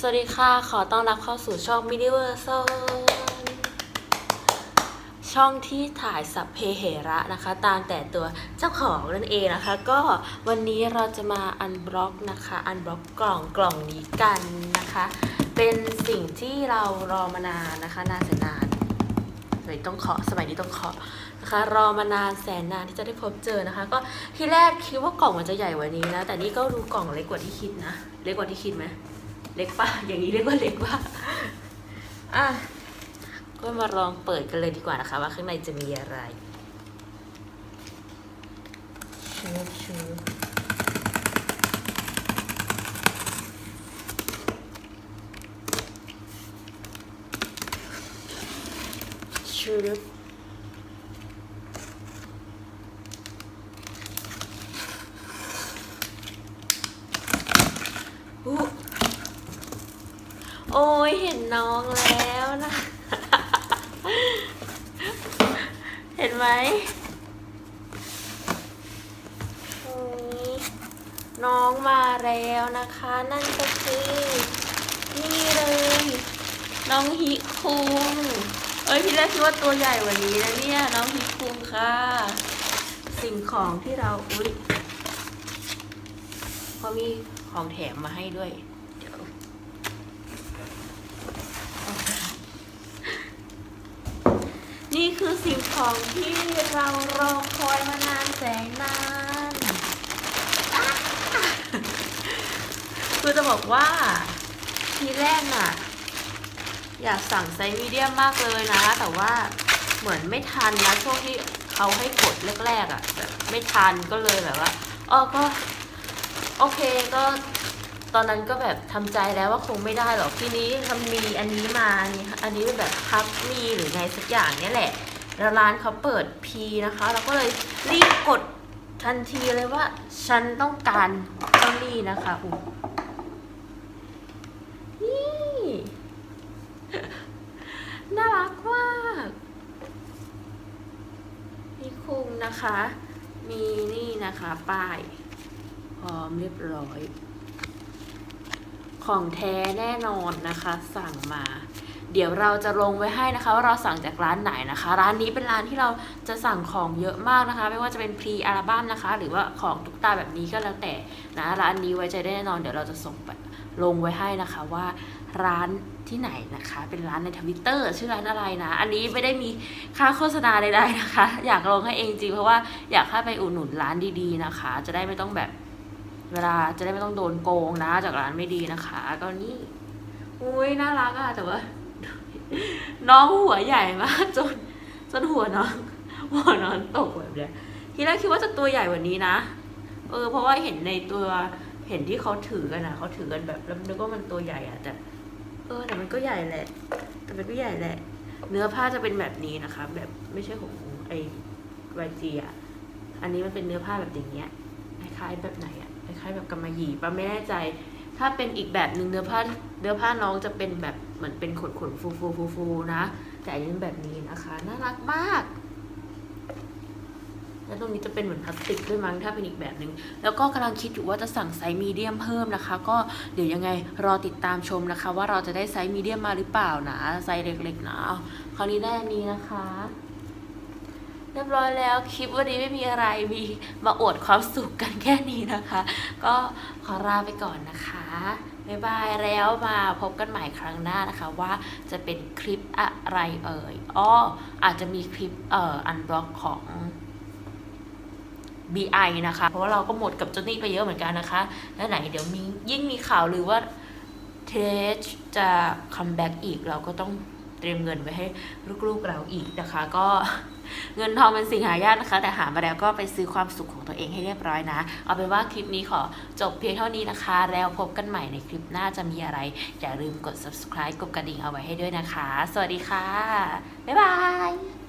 สวัสดีค่ะ ขอต้อนรับเข้าสู่ช่อง Miniversal ช่องที่ถ่ายสัพเพเหระนะคะ ตามแต่ตัวเจ้าของนั่นเองนะคะ ก็วันนี้เราจะมาอันบล็อกนะคะอันบล็อกกล่องกล่องนี้กันนะคะ เป็นสิ่งที่เรารอมานานนะคะนานแสนนานสมัยต้องเคาะสมัยนี้ต้องเคาะนะคะ รอมานานแสนนานที่จะได้พบเจอนะคะ ก็ที่แรกคิดว่ากล่องมันจะใหญ่กว่านี้นะแต่นี่ก็ดูกล่องเล็กกว่าที่คิดนะ เล็กกว่าที่คิดไหม เล็กป่ะ อย่างนี้เรียกว่าเล็กป่ะ อะ ก็มาลองเปิดกันเลยดีกว่านะคะ ว่าข้างในจะมีอะไรชูบชูบชูบอู้ โอ้ยเห็นน้องแล้วนะ เห็นไหมน้องมาแล้วนะคะ นั่นก็คือ นี่เลย น้องฮิคุงเอ้ยพี่แรกคิดว่าตัวใหญ่กว่านี้นะเนี่ยน้องฮิคุงค่ะ สิ่งของที่เราอุ๊ยเขามีของแถมมาให้ด้วย เดี๋ยว นี่คือสิ่งของที่เรารอคอยมานานแสนนาน คือจะบอกว่าทีแรกน่ะ อยากสั่งไซส์มีเดียมมากเลยนะ แต่ว่าเหมือนไม่ทันนะช่วงที่เขาให้กดแรกๆอะ่ะแบบไม่ทันก็เลยแบบว่าอ๋อก็ โอเคก็ ตอนนั้นก็แบบทำใจแล้วว่าคงไม่ได้หรอกทีนี้มันมีอันนี้มานี่อันนี้เป็นแบบพับมีหรือไงสักอย่างเนี่ยแหละแล้วร้านเขาเปิดพีนะคะ เราก็เลยรีบกดทันทีเลยว่า ฉันต้องการเจ้านี่นะคะอุ๊ยนี่น่ารักมากนี่คุงนะคะ มีนี่นะคะ ป้าย พร้อมเรียบร้อย ของแท้แน่นอนนะคะ สั่งมา เดี๋ยวเราจะลงไว้ให้นะคะ ว่าเราสั่งจากร้านไหนนะคะ ร้านนี้เป็นร้านที่เราจะสั่งของเยอะมากนะคะ ไม่ว่าจะเป็นพรีอัลบั้มนะคะ หรือว่าของตุ๊กตาแบบนี้ก็แล้วแต่นะร้านนี้ไว้ใจได้แน่นอนเดี๋ยวเราจะส่งไปลงไว้ให้นะคะว่าร้านที่ไหนนะคะ เป็นร้านในทวิตเตอร์ชื่อร้านอะไรนะ อันนี้ไม่ได้มีค่าโฆษณาใดๆนะคะ อยากลงให้เองจริงเพราะว่าอยากให้ไปอุดหนุนร้านดีๆนะคะ จะได้ไม่ต้องแบบ เวลาจะได้ไม่ต้องโดนโกงนะ จากร้านไม่ดีนะคะก็นี่อุ้ยน่ารักอะแต่ว่า น้องหัวใหญ่มากจนจนหัวน้องหัวน้องตกแบบเนี้ยทีแรกคิดว่าจะตัวใหญ่กว่านี้นะเออเพราะว่าเห็นในตัวเห็นที่เขาถือกันนะเขาถือกันแบบแล้วนึกว่ามันตัวใหญ่อะแต่ เออแต่มันก็ใหญ่แหละ แต่มันก็ใหญ่แหละ เนื้อผ้าจะเป็นแบบนี้นะคะ แบบไม่ใช่ของไอวายจีอะอันนี้มันเป็นเนื้อผ้าแบบอย่างเงี้ยคล้ายแบบไหนอะ คล้ายๆแบบกำมะหยี่ปะไม่แน่ใจ ถ้าเป็นอีกแบบหนึ่งเนื้อผ้าเนื้อผ้าน้องจะเป็นแบบเหมือนเป็นขนขนๆฟูฟูฟูฟูๆนะ แต่อันนี้เป็นแบบนี้นะคะ น่ารักมากแล้วตรงนี้จะเป็นเหมือนพลาสติกด้วยมั้งถ้าเป็นอีกแบบหนึ่งแล้วก็กำลังคิดอยู่ว่าจะสั่งไซส์มีเดียมเพิ่มนะคะ ก็เดี๋ยวยังไงรอติดตามชมนะคะ ว่าเราจะได้ไซส์มีเดียมมาหรือเปล่านะไซส์เล็กๆนะคราวนี้ได้อันนี้นะคะ เรียบร้อยแล้วคลิปวันนี้ไม่มีอะไรมีมาอวดความสุขกันแค่นี้นะคะ ก็ขอลาไปก่อนนะคะบ๊ายบายแล้วมาพบกันใหม่ครั้งหน้านะคะว่าจะเป็นคลิปอะไรเอ่ยอ้ออาจจะมีคลิปเอ่ออันบล็อกของ BI นะคะ เพราะว่าเราก็หมดกับเจนนี่ไปเยอะเหมือนกันนะคะ แล้วไหนเดี๋ยวมียิ่งมีข่าวหรือว่าเทสจะคัมแบ็กอีกเราก็ต้องเตรียมเงินไว้ให้ลูกๆเราอีกนะคะก็ เงินทองเป็นสิ่งหายากนะคะ แต่หามาแล้วก็ไปซื้อความสุขของตัวเองให้เรียบร้อยนะ เอาเป็นว่าคลิปนี้ขอจบเพียงเท่านี้นะคะ แล้วพบกันใหม่ในคลิปหน้าจะมีอะไร อย่าลืมกด subscribe กดกระดิ่งเอาไว้ให้ด้วยนะคะ สวัสดีค่ะ บ๊ายบาย